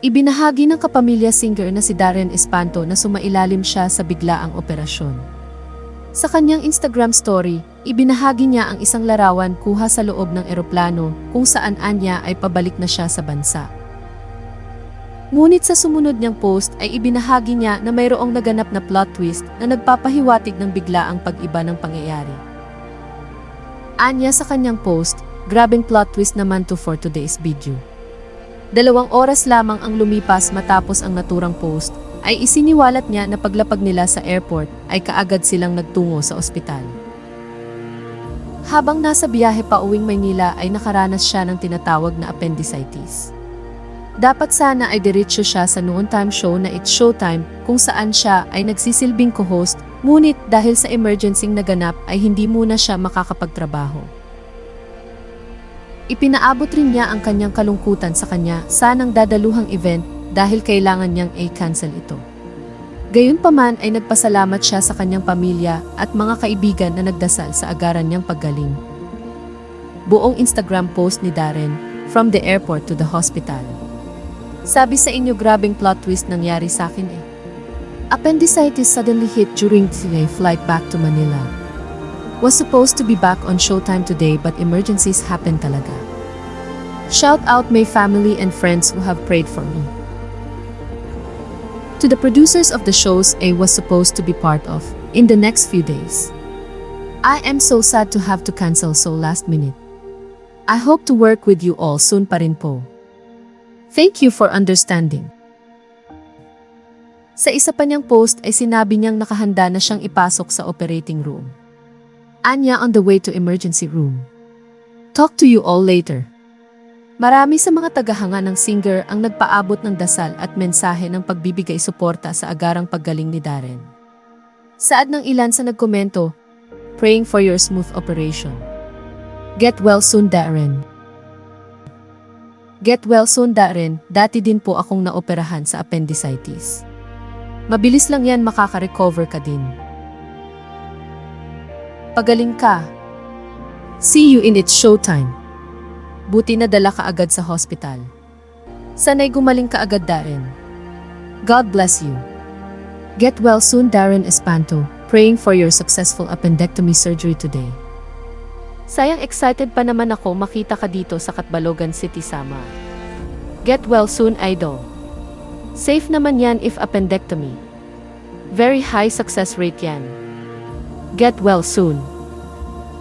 Ibinahagi ng kapamilya singer na si Darren Espanto na sumailalim siya sa biglaang operasyon. Sa kanyang Instagram story, ibinahagi niya ang isang larawan kuha sa loob ng eroplano kung saan anya ay pabalik na siya sa bansa. Ngunit sa sumunod niyang post ay ibinahagi niya na mayroong naganap na plot twist na nagpapahiwatig ng biglaang pag-iba ng pangyayari. Anya sa kanyang post, grabing plot twist naman to for today's video. Dalawang oras lamang ang lumipas matapos ang naturang post, ay isiniwalat niya na paglapag nila sa airport ay kaagad silang nagtungo sa ospital. Habang nasa biyahe pa uwing Maynila ay nakaranas siya ng tinatawag na appendicitis. Dapat sana ay diretsyo siya sa noon time show na It's Showtime kung saan siya ay nagsisilbing co-host, ngunit dahil sa emergency naganap ay hindi muna siya makakapagtrabaho. Ipinaabot rin niya ang kanyang kalungkutan sa kanya sanang dadaluhang event dahil kailangan niyang i-cancel ito. Gayunpaman ay nagpasalamat siya sa kanyang pamilya at mga kaibigan na nagdasal sa agaran niyang paggaling. Buong Instagram post ni Darren, from the airport to the hospital. Sabi sa inyo grabing plot twist nangyari sa akin eh. Appendicitis suddenly hit during the flight back to Manila. Was supposed to be back on Showtime today but emergencies happened talaga. Shout out my family and friends who have prayed for me. To the producers of the shows I was supposed to be part of in the next few days. I am so sad to have to cancel so last minute. I hope to work with you all soon pa rin po. Thank you for understanding. Sa isa pa niyang post ay sinabi niyang nakahanda na siyang ipasok sa operating room. Anya on the way to emergency room. Talk to you all later. Marami sa mga tagahanga ng singer ang nagpaabot ng dasal at mensahe ng pagbibigay suporta sa agarang paggaling ni Darren. Saad ng ilan sa nagkomento, praying for your smooth operation. Get well soon, Darren. Get well soon, Darren. Dati din po akong naoperahan sa appendicitis. Mabilis lang yan makaka-recover ka din. Pagaling ka. See you in its showtime. Buti na dala ka agad sa hospital. Sanay gumaling ka agad, Darren. God bless you. Get well soon, Darren Espanto. Praying for your successful appendectomy surgery today. Sayang excited pa naman ako makita ka dito sa Katbalogan City, Samar. Get well soon, idol. Safe naman yan if appendectomy. Very high success rate yan. Get well soon.